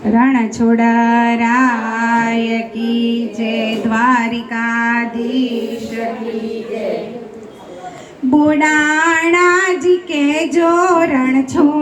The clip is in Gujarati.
રણ છોડરાય કી જય દ્વારિકાધીશ કી જય બુડાણાજી કે જો રણ છોડ